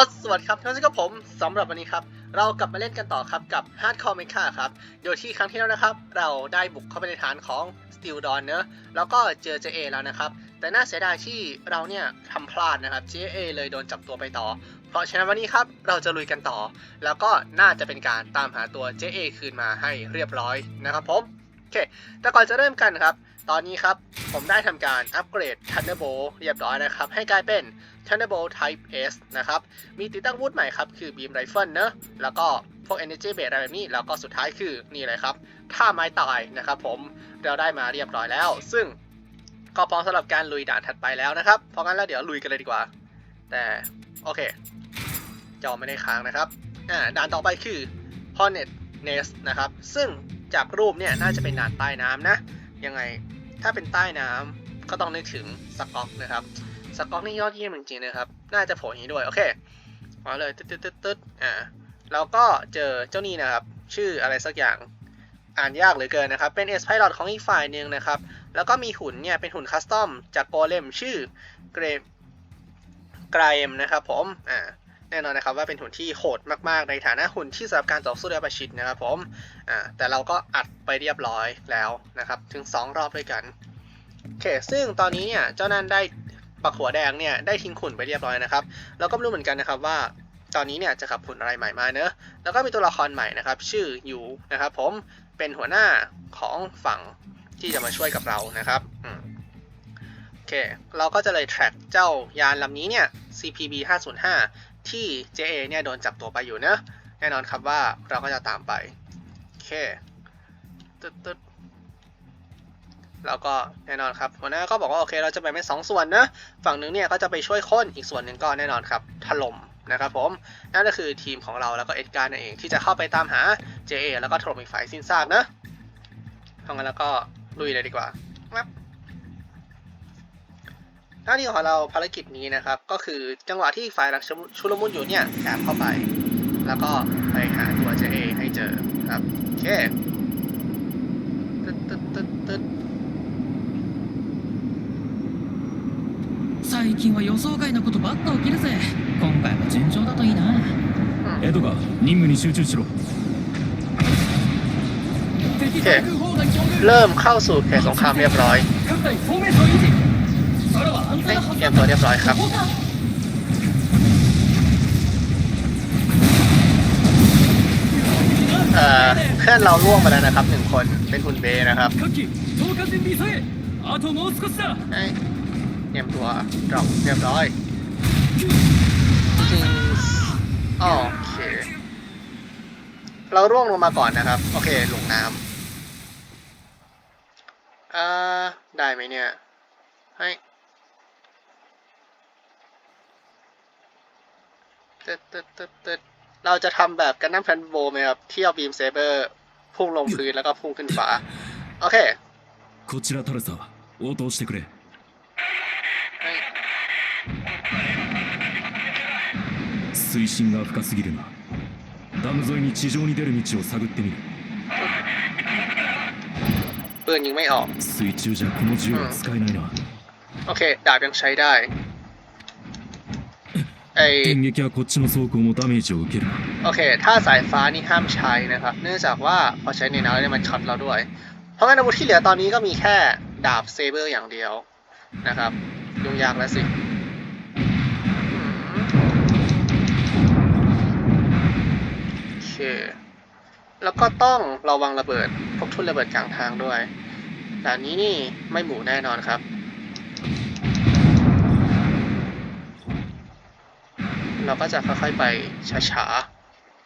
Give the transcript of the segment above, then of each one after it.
อสวัสดีครับท่านผู้ชมกับผมสำหรับวันนี้ครับ เรากลับมาเล่นกันต่อครับกับ Hardcore Mecha ครับ โดยที่ครั้งที่แล้วนะครับ เราได้บุกเข้าไปในฐานของ Steel Dawn เนอะแล้วก็เจอ JA แล้วนะครับ แต่น่าเสียดายที่เราเนี่ยทำพลาดนะครับ JA เลยโดนจับตัวไปต่อ เพราะฉะนั้นวันนี้ครับเราจะลุยกันต่อ แล้วก็น่าจะเป็นการตามหาตัว JA คืนมาให้เรียบร้อยนะครับผมโอเคแต่ก่อนจะเริ่มกันครับ ตอนนี้ครับผมได้ทำการอัปเกรด Thunderbolt เรียบร้อยนะครับ ให้กลายเป็น Thunderbolt Type S นะครับ มีติดตั้งวุธใหม่ครับ คือ Beam Rifle เนอะแล้วก็พวก Energy Base อะไรแบบนี้ แล้วก็สุดท้ายคือนี่เลยครับท่าไม้ตายนะครับผมเราได้มาเรียบร้อยแล้ว ซึ่งก็พร้อมสำหรับการลุยด่านถัดไปแล้วนะครับ เพราะงั้นแล้วเดี๋ยวลุยกันเลยดีกว่า แต่โอเค จอไม่ได้ค้างนะครับอ่าด่านต่อไปคือ Hornet Nest นะครับ ซึ่งจากรูปเนี่ยน่าจะเป็นด่านใต้น้ำนะ ยังไงถ้าเป็นใต้น้ำก็ต้องนึกถึงสก๊อกนะครับ สก๊อกนี่ยอดเยี่ยมจริงๆนะครับ น่าจะโผล่อย่างนี้ด้วย โอเคมาเลยตึ๊ดตึ๊ดตึ๊ดตึ๊ดอ่าแล้วก็เจอเจ้านี่นะครับ ชื่ออะไรสักอย่างอ่านยากเหลือเกินนะครับ เป็นเอสไพลอตของอีกฝ่ายหนึ่งนะครับ แล้วก็มีหุ่นเนี่ย เป็นหุ่นคัสตอมจากโกเลมชื่อเกรมไกรมนะครับผม อ่า แน่นอนนะครับว่าเป็นหุ่นที่โหดมากๆ ในฐานะหุ่นที่สำหรับการต่อสู้ระยะประชิดนะครับผม อ่า แต่เราก็อัดไปเรียบร้อยแล้วนะครับ ถึง 2 รอบด้วยกัน โอเค ซึ่งตอนนี้เนี่ย เจ้านั่นได้ ปักหัวแดงเนี่ยได้ทิ้งขุนไปเรียบร้อยนะครับเราก็ไม่รู้เหมือนกันนะครับว่าตอนนี้เนี่ยจะขับขุนอะไรใหม่มาเนอะแล้วก็มีตัวละครใหม่นะครับ ชื่อยูนะครับ ผมเป็นหัวหน้าของฝั่งที่จะมาช่วยกับเรานะครับโอเค เราก็จะเลย track เจ้ายานลำนี้เนี่ย CPB 505ที่ JA เนี่ยโดนจับตัวไปอยู่เนอะแน่นอนครับว่าเราก็จะตามไป โอเคตึ๊ดตึ๊ด แล้วก็แน่นอนครับหัวหน้าก็บอกว่าโอเคเราจะแบ่งเป็นสองส่วนนะฝั่งหนึ่งเนี่ยก็จะไปช่วยคนอีกส่วนหนึ่งก็แน่นอนครับถล่มนะครับผมนั่นก็คือทีมของเราแล้วก็เอ็ดการ์นั่นเองที่จะเข้าไปตามหา JA แล้วก็ถล่มอีกฝ่ายสิ้นซากนะเพราะงั้นแล้วก็ลุยเลยดีกว่าครับหน้าที่ของเราภารกิจนี้นะครับ ก็คือจังหวะที่ฝ่ายหลังชุลมุนอยู่เนี่ยแอบเข้าไป แล้วก็ไปหาตัว JA ให้เจอครับโอเคตึ๊ดตึ๊ดตึ๊ดตึ๊ด 最近は予想外のことばっか起きるぜ今回も順調だといいなエドガー任務に集中しろเริ่มเข้าสู่เขตสงครามเรียบร้อยเตรียมตัวเรียบร้อยครับเพื่อนเราล่วงไปแล้วนะครับหนึ่งคนเป็นคุณเบนะครับ รียมตัวดรอปเรียบร้อยจริงโอเค เราร่วงลงมาก่อนนะครับ โอเคลงน้ำอ่าได้ไหมเนี่ยให้ตึ๊ดตึ๊ดตึ๊ดตึ๊ดเราจะทำแบบกันน้ำแพนโบไหมครับ ที่เอาบีมเซเบอร์พุ่งลงพื้นแล้วก็พุ่งขึ้นฟ้า โอเค こちらタルサ応答してくれ 水深が深すぎるなダム沿いに地上に出る道を探ってみる ปืนยิงไม่ออก 水中じゃこの銃は使えないな โอเค ดาบยังใช้ได้ ไอ 電撃はこっちの装甲もダメージを受けるな โอเค ถ้าสายฟ้านี่ห้ามใช้นะครับ เนื่องจากว่าพอใช้ในน้ำเนี่ยมันช็อตเราด้วย เพราะงั้นอาวุธที่เหลือตอนนี้ก็มีแค่ดาบเซเบอร์อย่างเดียวนะครับ ยุ่งยากแล้วสิ เค แล้วก็ต้องระวังระเบิด พวกทุ่นระเบิดกลางทางด้วยแต่นนี้นี่ไม่หมูแน่นอนครับ เราก็จะค่อยๆไปช้า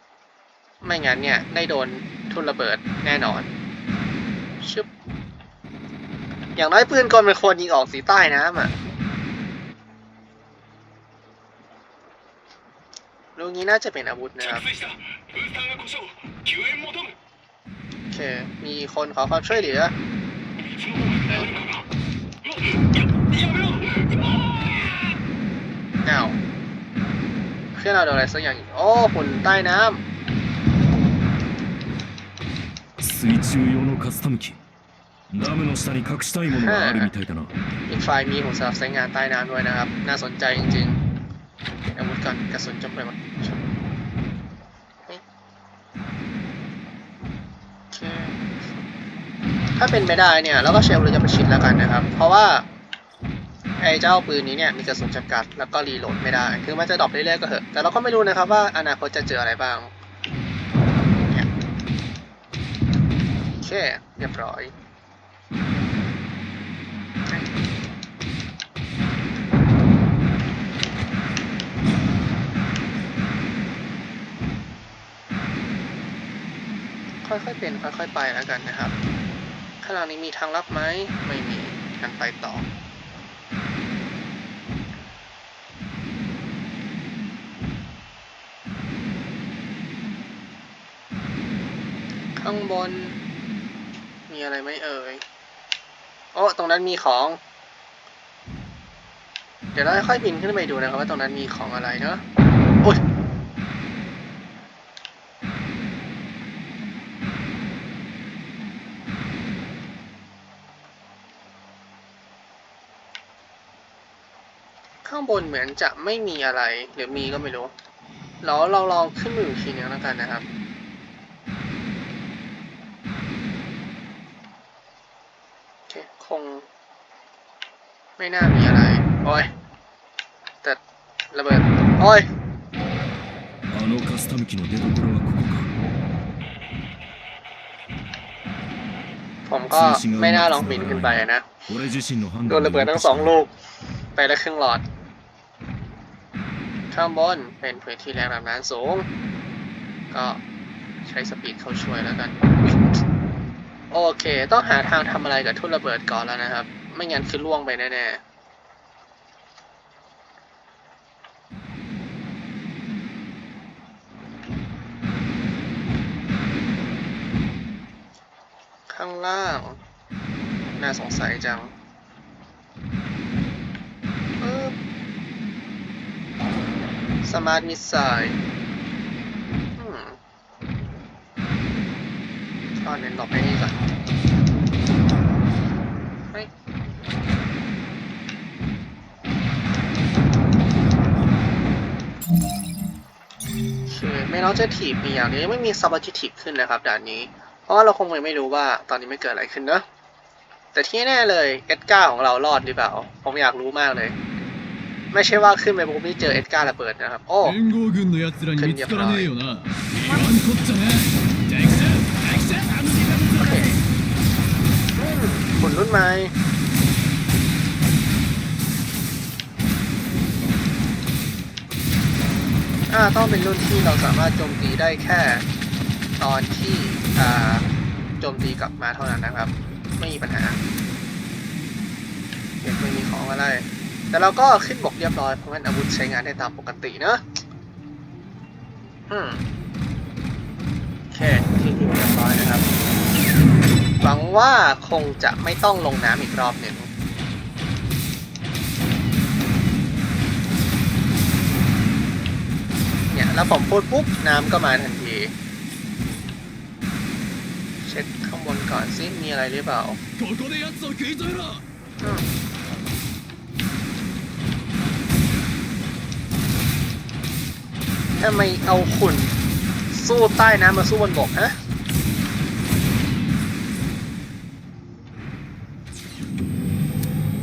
ๆ ไม่งั้นเนี่ย ได้โดนทุ่นระเบิดแน่นอนชึบอย่างน้อยปืนกลมันควรยิงออกสีใต้น้ำอะ ลูกนี้น่าจะเป็นอาวุธนะครับ 着水したブースターが故障救援求む โอเค มีคนขอความช่วยเหลือ 道の方にあるかなややめろうわ อ้าวเพื่อนเราโดนอะไรสักอย่างอีกโอ้หุ่นใต้น้ 水中用のカスタム機ダムの下に隠したいものがあるみたいだな ำอีกฝ่ายมีหุ่นสำหรับใช้งานใต้น้ำด้วยนะครับ น่าสนใจจริงๆ เก็บ อาวุธก่อนกระสุนจมไปหมดถ้าเป็นไปได้เนี่ยเราก็ใช้อาวุธจะประชิดแล้วกันนะครับ เพราะว่าไอ้เจ้าปืนนี้เนี่ยมีกระสุนจำกัดแล้วก็รีโหลดไม่ได้ คือมันจะดรอปเรื่อยๆก็เหอะแต่เราก็ไม่รู้นะครับว่าอนาคตจะเจออะไรบ้างเนี่ยโอเคเรียบร้อย ค่อยๆเป็นค่อยๆไปแล้วกันนะครับข้างหลังนี้มีทางลับไหมไม่มีกันไปต่อข้างบน มีอะไรไหมเอ่ย โอ้ตรงนั้นมีของ เดี๋ยวเราค่อยบินขึ้นไปดูนะครับว่าตรงนั้นมีของอะไรเนาะโอ้ย ข้างบนเหมือนจะไม่มีอะไร หรือมีก็ไม่รู้เราเราลองขึ้นมาอีกทีนึงแล้วกันนะครับ โอเค คง ไม่น่ามีอะไร โอ้ย แต่ระเบิด โอ้ย あのカスタム機の出所はここか ผมก็ไม่น่าลองบินขึ้นไปนะ 俺自身の判 โด 断 นระเบิดทั้งสองลูก ไปแล้วครึ่งหลอด ข้างบนเป็นพื้นที่แรงดันน้ำสูง ก็ใช้สปีดเข้าช่วยแล้วกัน โอเค ต้องหาทางทำอะไรกับทุ่นระเบิดก่อนแล้วนะครับ ไม่งั้นคือล่วงไปแน่ๆข้างล่าง น่าสงสัยจังปึ๊บ สมาร์ทมิสไซล์อืมตอนเน้นหลบให้นี่ก่อนเฮ้ยคือไม่น้องจะถีบมีอย่างนี้ไม่มีซับจิทีฟขึ้นนะครับด่านนี้ เพราะว่าเราคงยังไม่รู้ว่าตอนนี้ไม่เกิดอะไรขึ้นเนอะแต่ที่แน่เลยเอ็ดการ์ของเรารอดหรือเปล่า ผมอยากรู้มากเลย ไม่ใช่ว่าขึ้นไปปุ๊บนี่เจอเอ็ดการ์ระเบิดนะครับ โอ้ขึ้นเรียบร้อยคนรุ่นใหม่อาต้องเป็นรุ่นที่เราสามารถโจมตีได้แค่ ตอนที่อ่าโจมตีกลับมาเท่านั้นนะครับ ไม่มีปัญหาเด็กไม่มีของอะไร แต่เราก็ขึ้นบกเรียบร้อยเพราะงั้นอาวุธใช้งานได้ตามปกตินะอืมโอเคที่ที่เรียบร้อยนะครับ หวังว่าคงจะไม่ต้องลงน้ำอีกรอบหนึ่งเนี่ยแล้วผมพูดปุ๊บน้ำก็มาทันที เช็คข้างบนก่อนซิมีอะไรหรือเปล่า ทำไมเอาหุ่นสู้ใต้น้ำมาสู้บนบกฮะ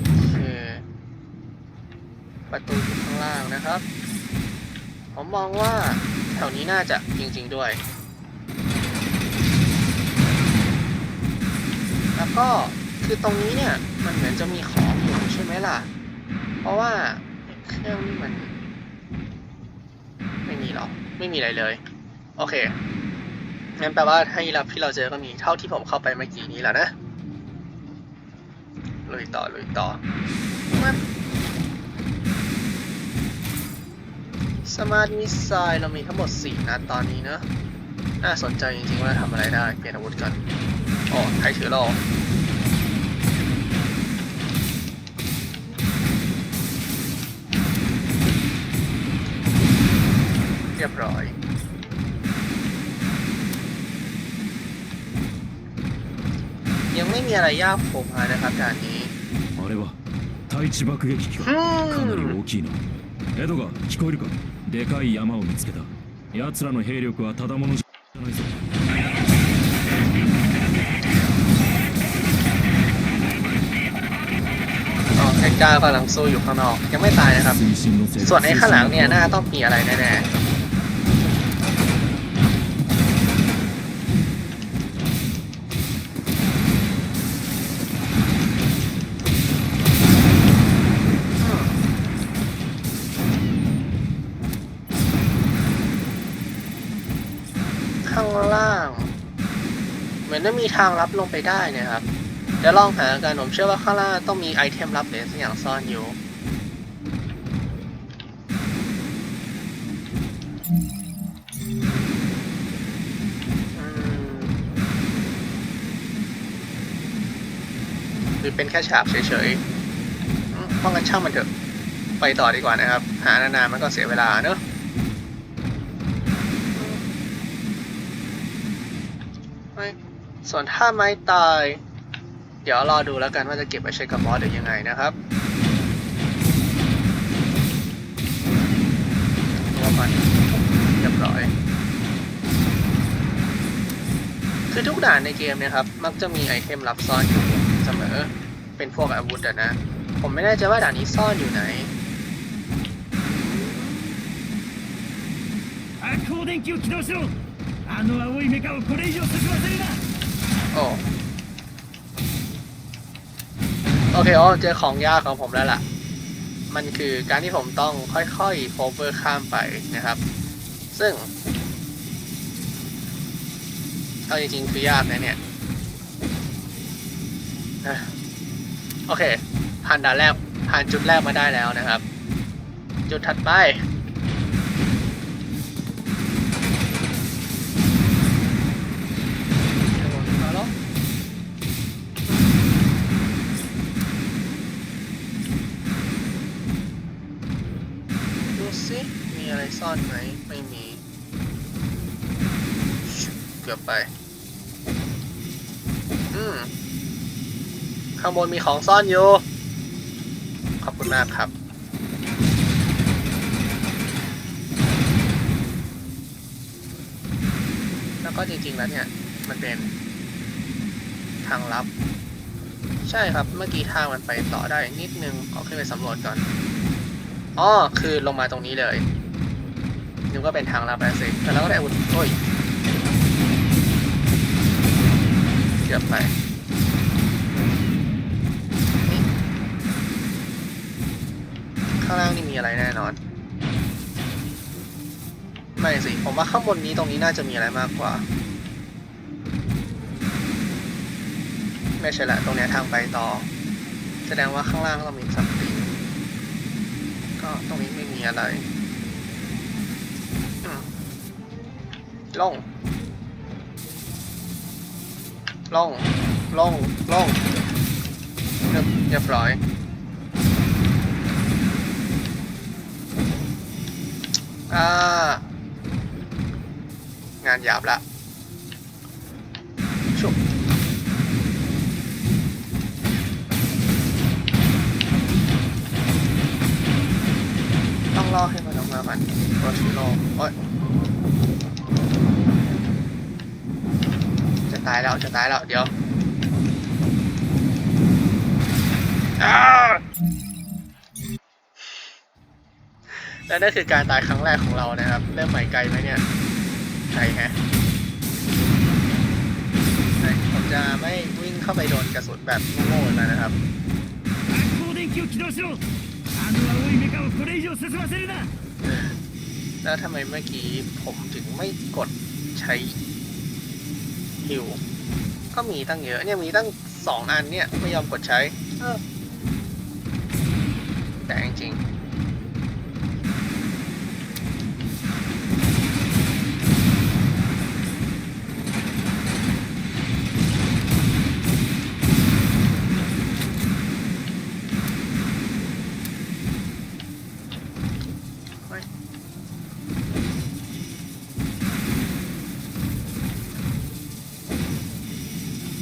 โอเคประตูอยู่ข้างล่างนะครับ ผมมองว่าแถวนี้น่าจะจริง ๆด้วย แล้วก็คือตรงนี้เนี่ย มันเหมือนจะมีของอยู่ใช่ไหมล่ะ เพราะว่าเครื่องนี่มัน มีหรอ ไม่มีอะไรเลย โอเค งั้นแปลว่าให้รับที่เราเจอก็มีเท่าที่ผมเข้าไปเมื่อกี้นี้แหละนะ ลุยต่อ ลุยต่อ สมาร์ทมิสไซล์เรามีทั้งหมด 4 นัดตอนนี้เนอะน่าสนใจจริงๆว่าทำอะไรได้ เปลี่ยนอาวุธกันอ๋อใครถือเรี ยบร้อย ยังไม่มีอะไรยากผมมานะครับด่านนี้ あれは対地爆撃機かうーんかなり大きいな エドガー聞こえるかでかい山を見つけた奴らの兵力はただものじゃないぞ อ๋อแองก้ากำลังสู้อยู่ข้างนอก ยังไม่ตายนะครับ 推進のせいで ส่วนไอ้ข้างหลังเนี่ยน่าต้องมีอะไรแน่ๆ อนจะมีทางลับลงไปได้นะครับเดี๋ยวลองหากันผมเชื่อว่าข้างล่างต้องมีไอเทมลับหรือสักอย่างซ่อนอยู่หรือเป็นแค่ฉากเฉยๆเพราะงั้นช่างมันเถอะ ไปต่อดีกว่านะครับ หานานๆมันก็เสียเวลาเนอะไม่ ส่วนถ้าไม้ตาย เดี๋ยวรอดูแล้วกันว่าจะเก็บไปใช้กับบอสหรือยังไงนะครับว่ามันเรียบร้อย คือทุกด่านในเกมเนี่ยครับ มักจะมีไอเทมลับซ่อนอยู่เสมอ เป็นพวกอาวุธอะนะ ผมไม่แน่ใจว่าด่านนี้ซ่อนอยู่ไหน 発光電気を起動しろあの青いメカをこれ以上進ませるな โอ้โอเคอ๋อเจอของยากของผมแล้วล่ะ มันคือการที่ผมต้องค่อยๆโคเวอร์ข้ามไปนะครับ ซึ่งเอาจริงๆคือยากนะเนี่ยโอเค ผ่านด่านแรกผ่านจุดแรกมาได้แล้วนะครับ จุดถัดไป ไป อืม ข้างบนมีของซ่อนอยู่ ขอบคุณมากครับ แล้วก็จริงๆแล้วเนี่ย มันเป็นทางลับ ใช่ครับ เมื่อกี้ทางมันไปต่อได้นิดนึงขอขึ้นไปสำรวจก่อน อ๋อ คือลงมาตรงนี้เลยนึกว่าเป็นทางลับแล้วสิแต่เราก็ได้อาวุธโอ้ย เกือบไปนี่ข้างล่างนี่มีอะไรแน่นอน ไม่สิ ผมว่าข้างบนนี้ตรงนี้น่าจะมีอะไรมากกว่า ไม่ใช่แหละตรงนี้ทางไปต่อ แสดงว่าข้างล่างต้องมีสัมติก็ตรงนี้ไม่มีอะไรลง ลงลงลงเรียบเรียบร้อย อ่า งานหยาบละชุบต้องรอให้มันออกมาก่อนโรชิโร่โอ๊ย ตายแล้วจะตายแล้วเดี๋ยวและนั่นคือการตายครั้งแรกของเรานะครับ เริ่มใหม่ไกลไหมเนี่ยไกลฮะผมจะไม่วิ่งเข้าไปโดนกระสุนแบบโง่ๆนะครับแล้วทำไมเมื่อกี้ผมถึงไม่กดใช้ ฮิว ก็มีตั้งเยอะ เนี่ยมีตั้งสองอันเนี่ย ไม่ยอมกดใช้เออแต่จริงๆเฮ้ย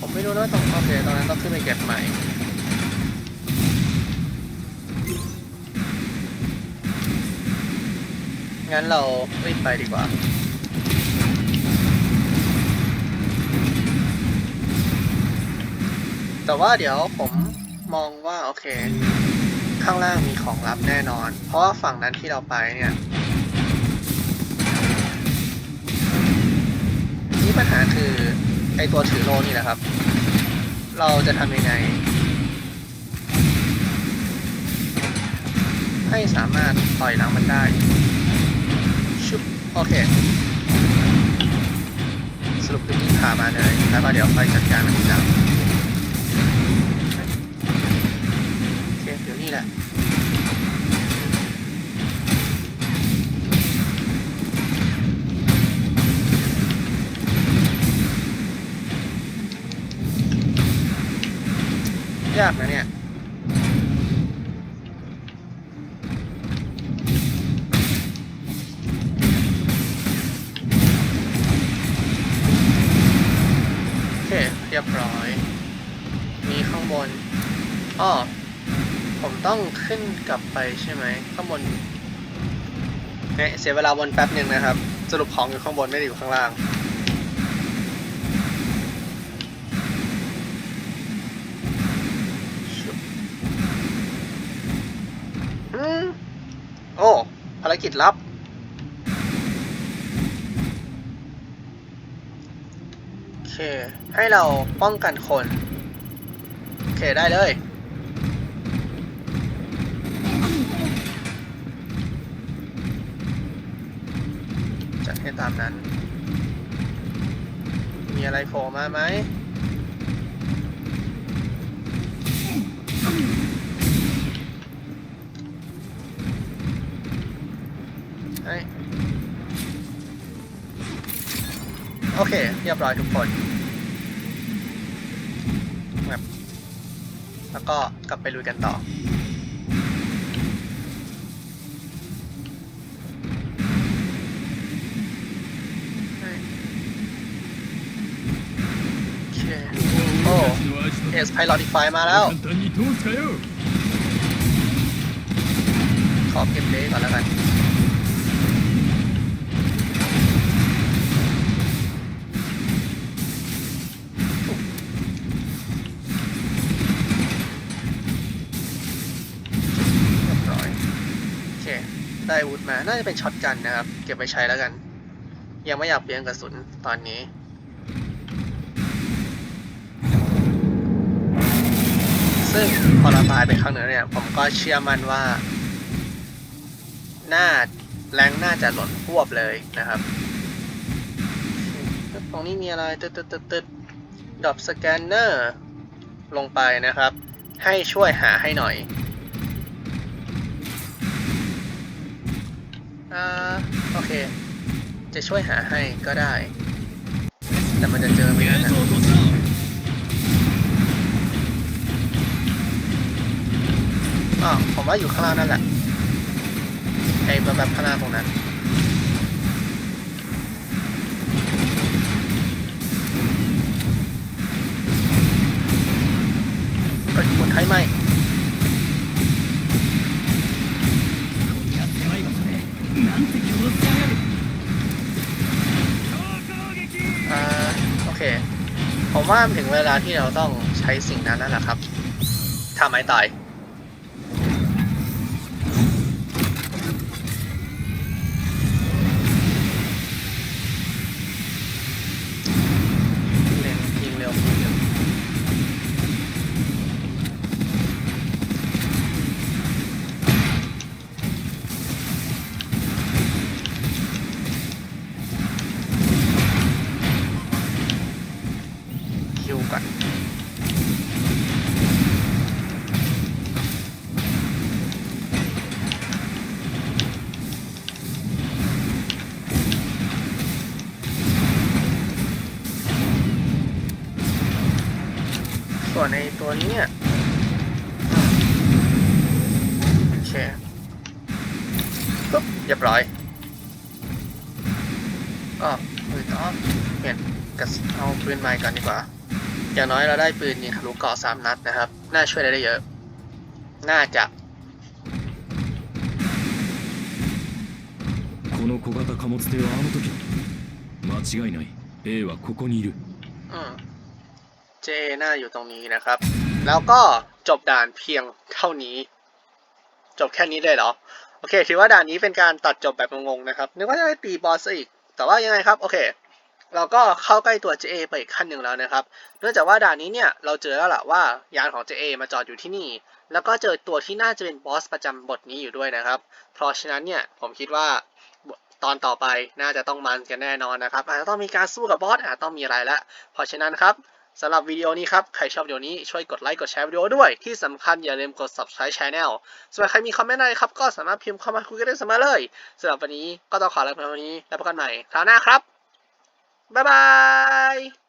ผมไม่รู้นะว่าต้องโอเคตอนนั้นต้องขึ้นไปเก็บใหม่ อ งั้นเรารีบไปดีกว่า แต่ว่าเดี๋ยวผมมองว่าโอเค ข้างล่างมีของลับแน่นอน เพราะว่าฝั่งนั้นที่เราไปเนี่ยนี่ปัญหาคือไอตัวถือโลนี่แหละครับ เราจะทำยังไง ให้สามารถต่อยหลังมันได้ โอเค สรุปคือวิ่งผ่ามาเลย แล้วก็เดี๋ยวค่อยจัดการมันทีหลังโอเคเดี๋ยวนี่แหละยากนะเนี่ย กลับไปใช่ไหมข้างบนเนี่ยเสียเวลาวนแป๊บหนึ่งนะครับ สรุปของอยู่ข้างบนไม่ได้อยู่ข้างล่าง อืมโอ้ภารกิจลับโอเค ให้เราป้องกันคน โอเค ได้เลย จัดให้ ตามนั้น มีอะไรโผล่มาไหมโอเค เรียบร้อยทุกคนแบบแล้วก็กลับไปลุยกันต่อ เฮ้ยโอเค โอ้ Test Pilot อีกฝ่มาแล้ว ขอเก็บเลรก่อนแล้วกัน เรียบร้อย โอเค ได้วุธมา น่าจะเป็นช็อตกันนะครับ เก็บไปใช้แล้วกัน ยังไม่อยากเปลี่ยนกระสุนตอนนี้ ซึ่งพอเราตายไปครั้งหนึ่งเนี่ย ผมก็เชื่อมั่นว่าน่าแรงน่าจะหล่นควบเลยนะครับ ตรงนี้มีอะไรตึ๊ดตึ๊ดตึ๊ดตึ๊ดดรอปสแกนเนอร์ลงไปนะครับ ให้ช่วยหาให้หน่อยอ่าโอเค จะช่วยหาให้ก็ได้ แต่มันจะเจอไหมนะ อ๋อผมว่าอยู่ข้างล่างนั่นแหละไอ้แบบข้างล่างตรงนั้นไปบดใทยไหมโอเค ผมว่าถึงเวลาที่เราต้องใช้สิ่งนั้นแล้วละครับถ้าไม่ตาย ส่วนในตัวเนี้ยโอเคปุ๊บเรียบร้อยก็ปืนต่อเปลี่ยนกระสุนเอาปืนใหม่ก่อนดีกว่า อย่างน้อยเราได้ปืนยิงทะลุเกาะสามนัดนะครับ น่าช่วยได้เยอะ น่าจะ こ の小型貨物艇はあの時間違いない A はここにいる อืม เจน่าอยู่ตรงนี้นะครับ แล้วก็จบด่านเพียงเท่านี้ จบแค่นี้ได้เหรอ โอเค ถือว่าด่านนี้เป็นการตัดจบแบบงงๆนะครับนึกว่าจะได้ตีบอสอีก แต่ว่ายังไงครับ โอเค เราก็เข้าใกล้ตัว JA ไปอีกขั้นหนึ่งแล้วนะครับ เนื่องจากว่าด่านนี้เนี่ยเราเจอแล้วล่ะว่ายานของ JA มาจอดอยู่ที่นี่ แล้วก็เจอตัวที่น่าจะเป็นบอสประจำบทนี้อยู่ด้วยนะครับ เพราะฉะนั้นเนี่ยผมคิดว่าตอนต่อไปน่าจะต้องมันกันแน่นอนนะครับอาจจะต้องมีการสู้กับบอสอาจจะต้องมีอะไรละเพราะฉะนั้นครับ สำหรับวิดีโอนี้ครับ ใครชอบวิดีโอนี้ช่วยกดไลค์กดแชร์วิดีโอด้วย ที่สำคัญอย่าลืมกด subscribe channel ส่วนใครมีคอมเมนต์อะไรครับ ก็สามารถพิมพ์เข้ามาคุยกันได้เสมอเลยสำหรับวันนี้ก็ต้องขอลาไปวันนี้ แล้วพบกันใหม่คราวหน้าครับ บ๊ายบาย